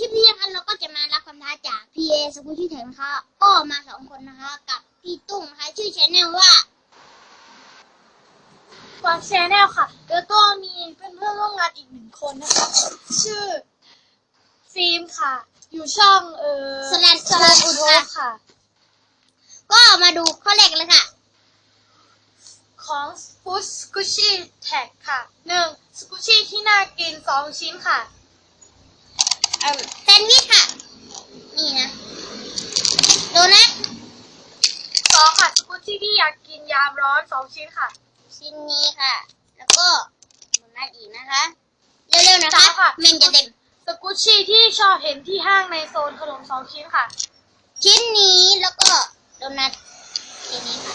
คลิปนี้นะคะเราก็จะมารับคำท้าจาก PA สกุลที่แทงนะคะก็มาสองคนนะคะกับพี่ตุ้งนะคะชื่อชแนลว่ากวางแชนแนลค่ะ แล้วก็มีเพื่อนเพื่อนๆร่วมงานอีกหนึ่งคนนะคะ ชื่อฟิล์มค่ะ อยู่ช่องเออสแลนสแลนอุโทค่ะ ก็มาดูข้อแรกกันเลยค่ะ ของฟูสกุชิแท็กค่ะหนึ่งสกุชิที่น่ากินสองชิ้นค่ะ เอ่อแซนด์วิชค่ะ นี่นะ โดนัทสองค่ะสกุชิที่อยากกินยามร้อนสองชิ้นค่ะชิ้นนี้ค่ะ แล้วก็โดนัทอีกนะคะ เร็วๆนะคะสามค่ะเมนจะเต็มสกุชิที่ชอบเห็นที่ห้างในโซนขนมสองชิ้นค่ะ ชิ้นนี้แล้วก็โดนัทชิ้นนี้ค่ะ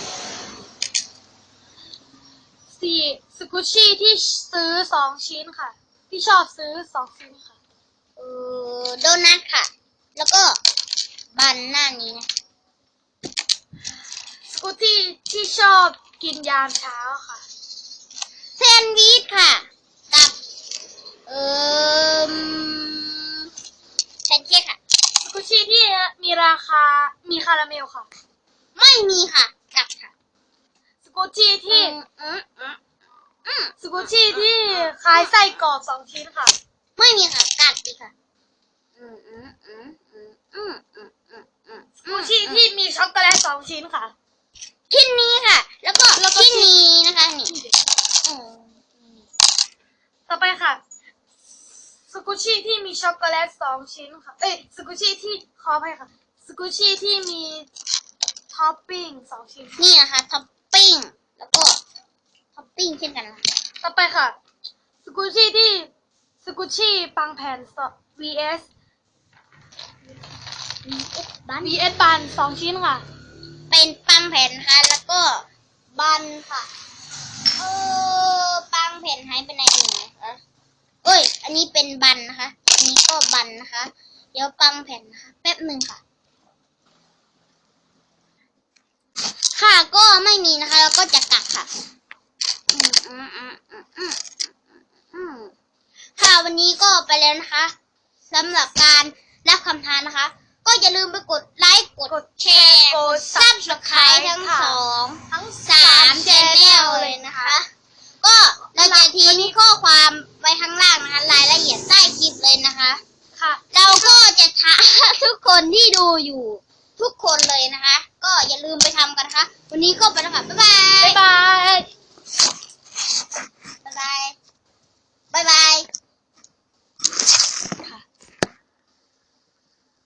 สี่สกุชิที่ซื้อสองชิ้นค่ะ ที่ชอบซื้อสองชิ้นค่ะ เออโดนัทค่ะ แล้วก็บันหน้านี้นะสกูตี้ที่ชอบกินยามเช้าค่ะ แซนด์วิชค่ะ กับ เอ่อแพนเค้กค่ะ สกูชี่ที่มีราคา มีคาราเมลค่ะ ไม่มีค่ะกับค่ะ สกูชี่ที่ อืมอืมอืมสกูชี่ที่คล้ายไส้กรอกสองชิ้นค่ะ ไม่มีค่ะกัดอีกค่ะ ช็อกโกแลตสองชิ้นค่ะ ชิ้นนี้ค่ะ แล้วก็แล้วก็ ชิ้นนี้นะคะนี่อืมต่อไปค่ะ สกูชี่ที่มีช็อกโกแลตสองชิ้นค่ะ เอ้ย สกูชี่ที่ขออภัยค่ะ สกูชี่ที่มีท็อปปิ้งสองชิ้น นี่นะคะท็อปปิ้งแล้วก็ท็อปปิ้งเช่นกันนะคะต่อไปค่ะ สกูชี่ที่ สกูชี่ปังแผ่นสอง vs VS บัน vs ปันสองชิ้นค่ะ เป็นปังแผ่นนะคะแล้วก็บันค่ะเออปังแผ่นหายไปไหนหนึ่งนะคะเอ้ย อันนี้เป็นบันนะคะ อันนี้ก็บันนะคะ เดี๋ยวปังแผ่นนะคะแป๊บหนึ่งค่ะ ค่ะก็ไม่มีนะคะ แล้วก็จะกักค่ะอืมอืมอืมอืมอืมอืมค่ะวันนี้ก็ไปแล้วนะคะสำหรับการรับคำทานนะคะ ก็อย่าลืมไปกดไลค์กกดดแชร์กกดด ซับสไครต์ทั้งค่ะสองทั้งสามแชนแนลเลยนะคะ ก็เราจะทิ้งข้อความไว้ข้างล่างนะคะรายละเอียดใต้คลิปเลยนะคะ ค่ะ เราก็จะท้า ทุกคนที่ดูอยู่ทุกคนเลยนะคะ ก็อย่าลืมไปทำกันนะคะ วันนี้ก็ไปแล้วค่ะ บ๊ายบาย บ๊ายบายบ๊ายบายบ๊ายบาย